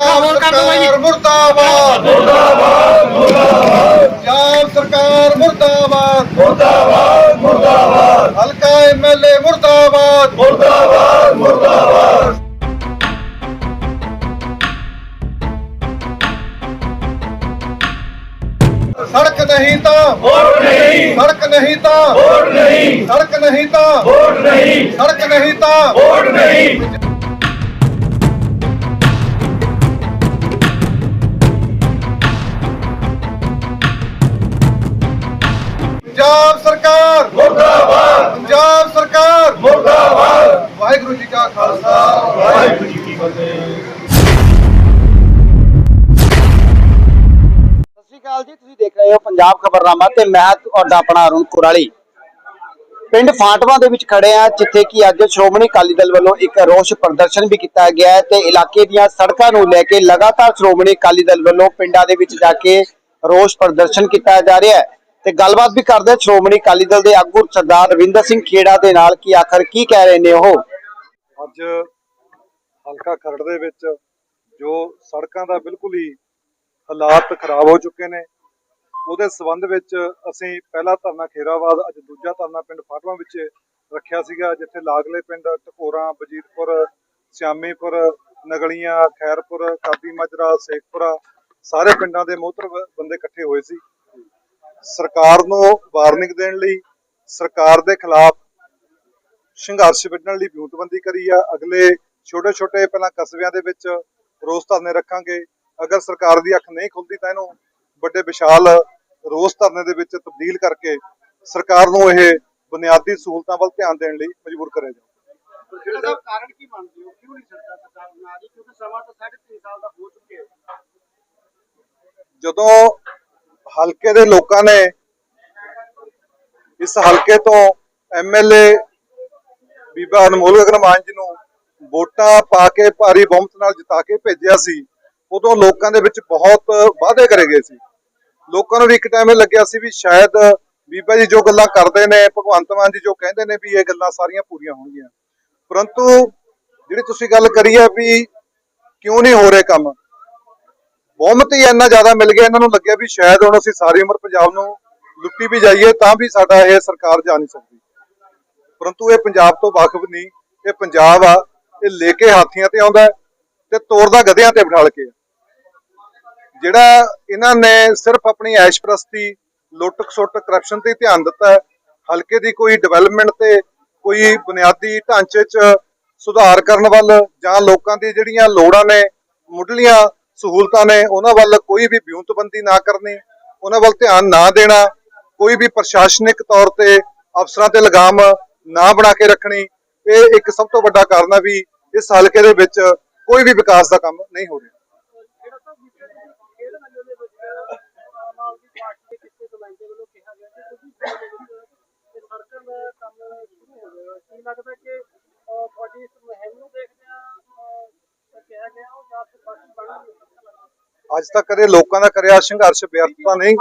ਹੋਰ ਕਰ ਦਿਓ ਬਾਈ ਜੀ। ਸਰਕਾਰ ਮੁਰਦਾਬਾਦ ਮੁਰਦਾਬਾਦ ਮੁਰਦਾਬਾਦ ਪੰਜਾਬ ਸਰਕਾਰ ਮੁਰਦਾਬਾਦ ਮੁਰਦਾਬਾਦ ਮੁਰਦਾਬਾਦ ਹਲਕਾ ਐਮਐਲਏ ਮੁਰਦਾਬਾਦ ਮੁਰਦਾਬਾਦ ਮੁਰਦਾਬਾਦ ਸੜਕ ਨਹੀਂ ਤਾਂ ਵੋਟ ਨਹੀਂ ਸੜਕ ਨਹੀਂ ਤਾਂ ਵੋਟ ਨਹੀਂ ਸੜਕ ਨਹੀਂ ਤਾਂ ਪੰਜਾਬ ਸਰਕਾਰ। ਮੁਰਦਾਬਾਦ। ਪੰਜਾਬ ਸਰਕਾਰ। ਮੁਰਦਾਬਾਦ। ਵਾਹਿਗੁਰੂ ਜੀ ਕਾ ਖਾਲਸਾ। ਵਾਹਿਗੁਰੂ ਜੀ ਕੀ ਫਤਿਹ। ਸਤਿ ਸ਼੍ਰੀ ਅਕਾਲ ਜੀ ਤੁਸੀਂ ਦੇਖ ਰਹੇ ਹੋ ਪੰਜਾਬ ਖਬਰਨਾਮਾ ਤੇ ਮੈਂ ਤੁਹਾਡਾ ਆਪਣਾ ਅਰੁਣ ਕੁਰਾਲੀ। ਪਿੰਡ ਫਾਟਵਾ ਦੇ ਵਿੱਚ ਖੜੇ ਆ ਜਿੱਥੇ ਕਿ ਅੱਜ ਸ਼੍ਰੋਮਣੀ ਅਕਾਲੀ ਦਲ ਵੱਲੋਂ ਇੱਕ ਰੋਸ ਪ੍ਰਦਰਸ਼ਨ ਵੀ ਕੀਤਾ ਗਿਆ ਹੈ ਤੇ ਇਲਾਕੇ ਦੀਆਂ ਸੜਕਾਂ ਨੂੰ ਲੈ ਕੇ ਲਗਾਤਾਰ ਸ਼੍ਰੋਮਣੀ ਅਕਾਲੀ ਦਲ ਵੱਲੋਂ ਪਿੰਡਾਂ ਦੇ ਵਿੱਚ ਜਾ ਕੇ ਰੋਸ ਪ੍ਰਦਰਸ਼ਨ ਕੀਤਾ ਜਾ ਰਿਹਾ ਹੈ। ਤੇ ਗੱਲਬਾਤ ਵੀ ਕਰਦੇ ਸ਼੍ਰੋਮਣੀ ਅਕਾਲੀ ਦਲ ਦੇ ਆਗੂ ਸਰਦਾਰ ਰਵਿੰਦਰ ਸਿੰਘ ਖੇੜਾ ਦੇ ਨਾਲ ਕਿ ਆਖਰ ਕੀ ਕਹਿ ਰਹੇ ਨੇ ਉਹ? ਅੱਜ ਹਲਕਾ ਖਰੜ ਦੇ ਵਿੱਚ ਜੋ ਸੜਕਾਂ ਦਾ ਬਿਲਕੁਲ ਹੀ ਹਾਲਾਤ ਖਰਾਬ ਹੋ ਚੁੱਕੇ ਨੇ, ਉਹਦੇ ਸਬੰਧ ਵਿੱਚ ਅਸੀਂ ਪਹਿਲਾ ਧਰਨਾ ਖੇਰਾਬਾਦ ਅੱਜ ਦੂਜਾ ਧਰਨਾ ਪਿੰਡ ਫਾਟਵਾ ਵਿੱਚ ਰੱਖਿਆ ਸੀਗਾ, ਜਿੱਥੇ ਲਾਗਲੇ ਪਿੰਡ ਟਕੋਰਾ ਬਜੀਤਪੁਰ ਸਿਆਮੀਪੁਰ, ਨਗਲੀਆਂ, ਖੈਰਪੁਰ ਕਾਦੀ ਮਜਰਾ, ਸੇਖਪੁਰਾ, ਸਾਰੇ ਪਿੰਡਾਂ ਦੇ ਮੋਹਤਰ ਬੰਦੇ ਇਕੱਠੇ ਹੋਏ ਸੀ। ਸਰਕਾਰ ਨੂੰ ਵਾਰਨਿੰਗ ਦੇਣ ਲਈ ਸਰਕਾਰ ਦੇ ਖਿਲਾਫ ਸੰਘਰਸ਼ ਵਿੱਢਣ ਲਈ ਵਿਉਂਤਬੰਦੀ ਕਰੀ ਆ। ਅਗਲੇ ਛੋਟੇ ਛੋਟੇ ਪਹਿਲਾਂ ਕਸਬਿਆਂ ਦੇ ਵਿੱਚ ਰੋਸ ਧਰਨੇ ਰੱਖਾਂਗੇ। ਅਗਰ ਸਰਕਾਰ ਦੀ ਅੱਖ ਨਹੀਂ ਖੁੱਲਦੀ ਤਾਂ ਇਹਨੂੰ ਵੱਡੇ ਵਿਸ਼ਾਲ ਰੋਸ ਧਰਨੇ ਦੇ ਵਿੱਚ ਤਬਦੀਲ ਕਰਕੇ ਸਰਕਾਰ ਨੂੰ ਇਹ ਬੁਨਿਆਦੀ ਸਹੂਲਤਾਂ ਵੱਲ ਧਿਆਨ ਦੇਣ ਲਈ ਮਜਬੂਰ ਕਰਿਆ ਜਾਵੇ ਇਹਦਾ ਕਾਰਨ ਕੀ ਮੰਨਦੇ ਹੋ ਕਿਉਂ ਨਹੀਂ ਸਰਕਾਰ ਸਰਕਾਰ ਬਣਾ ਰਹੀ? ਕਿਉਂਕਿ ਸਮਾਂ ਤਾਂ 3.5 ਸਾਲ ਦਾ ਹੋ ਚੁੱਕਿਆ ਹੈ। ਜਦੋਂ ਹਲਕੇ ਦੇ ਲੋਕਾਂ ਨੇ ਇਸ ਹਲਕੇ ਤੋਂ ਐਮਐਲਏ ਬੀਬਾ ਅਨਮੋਲ ਅਗਰਮਾਨ ਜੀ ਨੂੰ ਵੋਟਾਂ ਪਾ ਕੇ ਭਾਰੀ ਬਹੁਮਤ ਨਾਲ ਜਿਤਾ ਕੇ ਭੇਜਿਆ ਸੀ, ਉਦੋਂ ਲੋਕਾਂ ਦੇ ਵਿੱਚ ਬਹੁਤ ਵਾਅਦੇ ਕਰੇ ਗਏ ਸੀ। ਲੋਕਾਂ ਨੂੰ ਵੀ ਇੱਕ ਟਾਈਮ ਇਹ ਲੱਗਿਆ ਸੀ ਵੀ ਸ਼ਾਇਦ ਬੀਬਾ ਜੀ ਜੋ ਗੱਲਾਂ ਕਰਦੇ ਨੇ, ਭਗਵੰਤ ਮਾਨ ਜੀ ਜੋ ਕਹਿੰਦੇ ਨੇ ਵੀ ਇਹ ਗੱਲਾਂ ਸਾਰੀਆਂ ਪੂਰੀਆਂ ਹੋਣਗੀਆਂ। ਪਰੰਤੂ ਜਿਹੜੀ ਤੁਸੀਂ ਗੱਲ ਕਰੀ ਹੈ ਵੀ ਕਿਉਂ ਨਹੀਂ ਹੋ ਰਹੇ ਕੰਮ ਬਹੁਮਤ ਹੀ ਇੰਨਾ ਜ਼ਿਆਦਾ ਮਿਲ ਗਿਆ, ਇਹਨਾਂ ਨੂੰ ਲੱਗਿਆ ਵੀ ਸ਼ਾਇਦ ਹੁਣ ਅਸੀਂ ਸਾਰੀ ਉਮਰ ਪੰਜਾਬ ਨੂੰ ਲੁੱਟੀ ਵੀ ਜਾਈਏ, ਤਾਂ ਵੀ ਸਾਡਾ ਇਹ ਸਰਕਾਰ ਜਾ ਨਹੀਂ ਸਕਦੀ। ਪਰੰਤੂ ਇਹ ਪੰਜਾਬ ਤੋਂ ਵਾਕਿਫ ਨਹੀਂ, ਇਹ ਪੰਜਾਬ ਆ, ਇਹ ਲੈ ਕੇ ਹਾਥੀਆਂ ਤੇ ਆਉਂਦਾ ਤੇ ਤੋੜਦਾ ਗਧਿਆਂ ਤੇ ਬਿਠਾਲ ਕੇ। ਜਿਹੜਾ ਇਹਨਾਂ ਨੇ ਸਿਰਫ ਆਪਣੀ ਐਸ਼ਪ੍ਰਸਤੀ ਲੁੱਟ ਖਸੁੱਟ ਕਰਪਸ਼ਨ ਤੇ ਧਿਆਨ ਦਿੱਤਾ ਹਲਕੇ ਦੀ ਕੋਈ ਡਿਵੈਲਪਮੈਂਟ ਤੇ ਕੋਈ ਬੁਨਿਆਦੀ ਢਾਂਚੇ 'ਚ ਸੁਧਾਰ ਕਰਨ ਵੱਲ ਜਾਂ ਲੋਕਾਂ ਦੀ ਜਿਹੜੀਆਂ ਲੋੜਾਂ ਨੇ, ਮੁੱਢਲੀਆਂ ਸਹੂਲਤਾਂ ਨੇ ਉਹਨਾਂ ਵੱਲ ਕੋਈ ਵੀ ਵਿਉਂਤਬੰਦੀ ਨਾ ਕਰਨੀ ਉਹਨਾਂ ਵੱਲ ਧਿਆਨ ਨਾ ਦੇਣਾ ਕੋਈ ਵੀ ਪ੍ਰਸ਼ਾਸਨਿਕ ਤੌਰ ਤੇ ਅਫਸਰਾਂ ਤੇ ਲਗਾਮ ਨਾ ਬਣਾ ਕੇ ਰੱਖਣੀ ਇਹ ਇੱਕ ਸਭ ਤੋਂ ਵੱਡਾ ਕਾਰਨ ਹੈ ਵੀ ਇਸ ਹਲਕੇ ਦੇ ਵਿੱਚ ਕੋਈ ਵੀ ਵਿਕਾਸ ਦਾ ਕੰਮ ਨਹੀਂ ਹੋ ਰਿਹਾ ਜਿਹੜਾ ਤਾਂ ਖੇਡ ਮੰਡਲ ਦੇ ਵਿੱਚ ਅੱਜ ਤੱਕ ਕਦੇ ਲੋਕਾਂ ਦਾ ਕਰਿਆ ਸੰਘਰਸ਼, ਵਿਅਰਥ ਤਾਂ ਨਹੀਂ।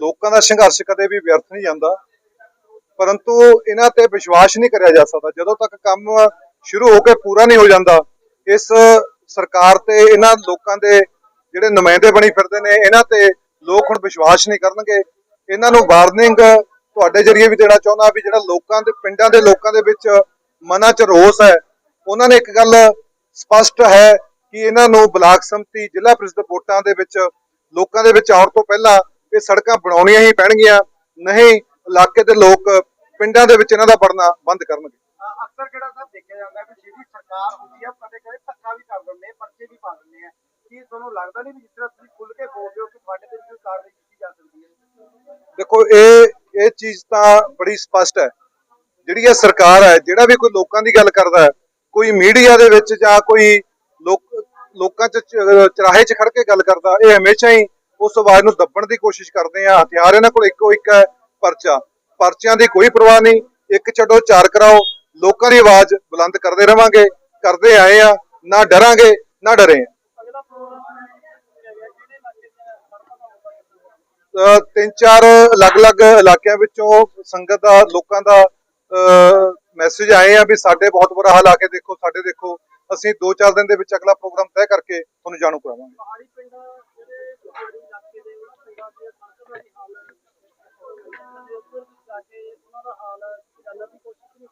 ਲੋਕਾਂ ਦਾ ਸੰਘਰਸ਼ ਕਦੇ ਵੀ ਵਿਅਰਥ ਨਹੀਂ ਜਾਂਦਾ। ਪਰੰਤੂ ਇਹਨਾਂ ਤੇ ਵਿਸ਼ਵਾਸ ਨਹੀਂ ਕਰਿਆ ਜਾ ਸਕਦਾ। ਜਦੋਂ ਤੱਕ ਕੰਮ ਸ਼ੁਰੂ ਹੋ ਕੇ ਪੂਰਾ ਨਹੀਂ ਹੋ ਜਾਂਦਾ, ਇਸ ਸਰਕਾਰ ਤੇ ਇਹਨਾਂ ਲੋਕਾਂ ਦੇ ਜਿਹੜੇ ਨੁਮਾਇੰਦੇ ਬਣੀ ਫਿਰਦੇ ਨੇ, ਇਹਨਾਂ ਤੇ ਲੋਕ ਹੁਣ ਵਿਸ਼ਵਾਸ ਨਹੀਂ ਕਰਨਗੇ। ਇਹਨਾਂ ਨੂੰ ਵਾਰਨਿੰਗ ਤੁਹਾਡੇ ਜਰੀਏ ਵੀ ਦੇਣਾ ਚਾਹੁੰਦਾ ਵੀ ਜਿਹੜਾ ਲੋਕਾਂ ਦੇ, ਪਿੰਡਾਂ ਦੇ ਲੋਕਾਂ ਦੇ ਵਿੱਚ ਮਨਾਂ 'ਚ ਰੋਸ ਹੈ, ਉਹਨਾਂ ਨੇ ਇੱਕ ਗੱਲ ਸਪਸ਼ਟ ਹੈ ਕਿ ਇਹਨਾਂ ਨੂੰ ਬਲਾਕ ਸੰਮਤੀ ਜ਼ਿਲ੍ਹਾ ਪ੍ਰੀਸ਼ਦ ਵੋਟਾਂ ਦੇ ਵਿੱਚ ਲੋਕਾਂ ਦੇ ਵਿੱਚ ਆਉਣ ਤੋਂ ਪਹਿਲਾਂ ਇਹ ਸੜਕਾਂ ਬਣਾਉਣੀਆਂ ਹੀ ਪੈਣਗੀਆਂ ਨਹੀਂ ਇਲਾਕੇ ਦੇ ਲੋਕ ਪਿੰਡਾਂ ਦੇ ਵਿੱਚ ਇਹਨਾਂ ਦਾ ਵੜਨਾ ਬੰਦ ਕਰਨਗੇ। ਅਕਸਰ ਕਿਹੜਾ ਸਾਹਿਬ ਦੇਖਿਆ ਜਾਂਦਾ ਹੈ ਕਿ ਜਿਹੜੀ ਸਰਕਾਰ ਹੁੰਦੀ ਹੈ ਕਦੇ ਕਦੇ ਧੱਕਾ ਵੀ ਕਰ ਦਿੰਦੇ ਆ ਪਰਚੇ ਵੀ ਪਾ ਦਿੰਦੇ ਆ। ਕੀ ਤੁਹਾਨੂੰ ਲੱਗਦਾ ਨਹੀਂ ਵੀ ਜਿਸ ਤਰ੍ਹਾਂ ਤੁਸੀਂ ਖੁੱਲ ਕੇ ਬੋਲਦੇ ਹੋ ਕਿ ਤੁਹਾਡੇ ਤੇ ਵੀ ਕਾਰਵਾਈ ਕੀਤੀ ਜਾ ਸਕਦੀ ਹੈ? ਦੇਖੋ ਇਹ ਇਹ ਚੀਜ਼ ਤਾਂ ਬੜੀ ਸਪਸ਼ਟ ਹੈ। ਜਿਹੜੀ ਇਹ ਸਰਕਾਰ ਹੈ ਜਿਹੜਾ ਵੀ ਕੋਈ ਲੋਕਾਂ ਦੀ ਗੱਲ ਕਰਦਾ ਹੈ ਕੋਈ ਮੀਡੀਆ ਦੇ ਵਿੱਚ ਜਾਂ ਕੋਈ ਲੋਕ, ਲੋਕਾਂ 'ਚ ਚਰਾਹੇ 'ਚ ਖੜ ਕੇ ਗੱਲ ਕਰਦਾ, ਇਹ ਹਮੇਸ਼ਾ ਹੀ ਉਸ ਆਵਾਜ਼ ਨੂੰ ਦੱਬਣ ਦੀ ਕੋਸ਼ਿਸ਼ ਕਰਦੇ ਆ। ਹਥਿਆਰ ਇਹਨਾਂ ਕੋਲ ਇੱਕੋ ਇੱਕ ਹੈ, ਪਰਚਾ। ਪਰਚਿਆਂ ਦੀ ਕੋਈ ਪਰਵਾਹ ਨਹੀਂ। ਇੱਕ ਛੱਡੋ, ਚਾਰ ਕਰਾਓ। ਲੋਕਾਂ ਦੀ ਆਵਾਜ਼ ਬੁਲੰਦ ਕਰਦੇ ਰਵਾਂਗੇ। ਕਰਦੇ ਆਏ ਆ। ਨਾ ਡਰਾਂਗੇ, ਨਾ ਡਰੇ। ਤਿੰਨ ਚਾਰ ਅਲੱਗ-ਅਲੱਗ ਇਲਾਕਿਆਂ ਵਿੱਚੋਂ ਸੰਗਤ ਦਾ, ਲੋਕਾਂ ਦਾ ਮੈਸੇਜ ਆਏ ਆ ਵੀ ਸਾਡੇ ਬਹੁਤ ਬੁਰਾ ਹਾਲ ਆ ਕੇ ਦੇਖੋ ਸਾਡੇ ਦੇਖੋ ਅਸੀਂ 2-4 ਦਿਨ ਦੇ ਵਿੱਚ ਅਗਲਾ ਪ੍ਰੋਗਰਾਮ ਤੈਅ ਕਰਕੇ ਤੁਹਾਨੂੰ ਜਾਣੂ ਕਰਾਵਾਂਗੇ।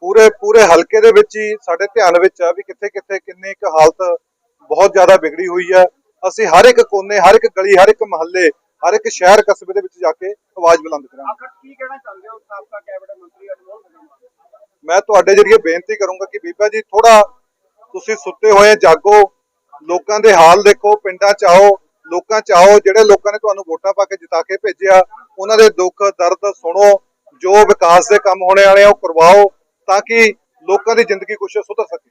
ਪੂਰੇ ਪੂਰੇ ਹਲਕੇ ਦੇ ਵਿੱਚ ਹੀ ਸਾਡੇ ਧਿਆਨ ਵਿੱਚ ਆ ਵੀ ਕਿੱਥੇ ਕਿੱਥੇ ਕਿੰਨੀ ਕੁ ਹਾਲਤ ਬਹੁਤ ਜ਼ਿਆਦਾ ਵਿਗੜੀ ਹੋਈ ਹੈ ਅਸੀਂ ਹਰ ਇੱਕ ਕੋਨੇ ਹਰ ਇੱਕ ਗਲੀ ਹਰ ਇੱਕ ਮਹੱਲੇ ਹਰ ਇੱਕ ਸ਼ਹਿਰ ਕਸਬੇ ਦੇ ਵਿੱਚ ਜਾ ਕੇ ਆਵਾਜ਼ ਬੁਲੰਦ ਕਰਾਂਗੇ। ਆਖਰ ਕੀ ਕਹਿਣਾ ਚਾਹੁੰਦੇ ਹੋ? ਸਾਬਕਾ ਕੈਬਨਿਟ ਮੰਤਰੀ ਮੈਂ ਤੁਹਾਡੇ ਜਰੀਏ ਬੇਨਤੀ ਕਰੂੰਗਾ ਕਿ ਬੀਬਾ ਜੀ ਥੋੜਾ ਤੁਸੀਂ ਸੁੱਤੇ ਹੋਏ ਜਾਗੋ, ਲੋਕਾਂ ਦੇ ਹਾਲ ਦੇਖੋ, ਪਿੰਡਾਂ ਚ ਆਓ, ਲੋਕਾਂ ਚ ਆਓ, ਜਿਹੜੇ ਲੋਕਾਂ ਨੇ ਤੁਹਾਨੂੰ ਵੋਟਾਂ ਪਾ ਕੇ ਜਿਤਾ ਕੇ ਭੇਜਿਆ, ਉਹਨਾਂ ਦੇ ਦੁੱਖ, ਦਰਦ ਸੁਣੋ, ਜੋ ਵਿਕਾਸ ਦੇ ਕੰਮ ਹੋਣੇ ਵਾਲੇ ਆ, ਉਹ ਕਰਵਾਓ, ਤਾਂ ਕਿ ਲੋਕਾਂ ਦੀ ਜ਼ਿੰਦਗੀ ਕੁਛ ਸੁਧਰ ਸਕੇ।